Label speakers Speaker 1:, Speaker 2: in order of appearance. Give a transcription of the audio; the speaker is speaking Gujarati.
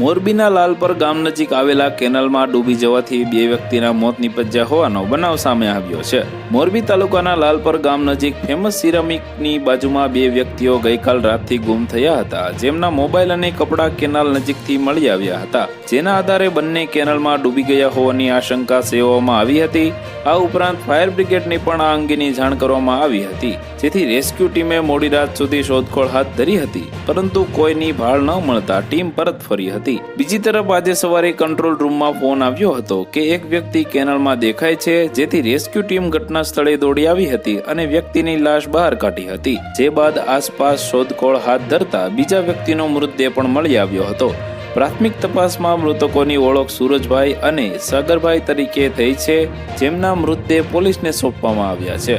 Speaker 1: મોરબીના લાલપર ગામ નજીક આવેલા કેનલમાં ડૂબી જવાથી બે વ્યક્તિના મોત નિપજ્યા હોવાનો બનાવ સામે આવ્યો છે. મોરબી તાલુકાના લાલપર ગામ નજીક ફેમસ સિરામિકની બાજુમાં બે વ્યક્તિઓ ગઈકાલ રાતથી ગુમ થયા હતા, જેમના મોબાઈલ અને કપડાં કેનાલ નજીકથી મળી આવ્યા હતા. જેના આધારે બંને કેનલમાં ડૂબી ગયા હોવાની આશંકા સેવવામાં આવી હતી. આ ઉપરાંત ફાયર બ્રિગેડની પણ આ અંગેની જાણ કરવામાં આવી હતી. જેથી રેસ્ક્યુ ટીમે મોડી રાત સુધી શોધખોળ હાથ ધરી હતી, પરંતુ કોઈની ભાળ ન મળતા ટીમ પરત ફરી હતી. બીજી તરફ આજે સવારે કંટ્રોલ રૂમમાં ફોન આવ્યો હતો કે એક વ્યક્તિ કેનલમાં દેખાય છે, જેથી રેસ્ક્યુ ટીમ ઘટના સ્થળે દોડી આવી હતી અને વ્યક્તિની લાશ બહાર કાઢી હતી. જે બાદ આસપાસ શોધખોળ હાથ ધરતા બીજા વ્યક્તિનો મૃતદેહ પણ મળી આવ્યો હતો. પ્રાથમિક તપાસમાં મૃતકોની ઓળખ સુરજભાઈ અને સાગરભાઈ તરીકે થઈ છે, જેમના મૃતદેહ પોલીસને સોંપવામાં આવ્યા છે.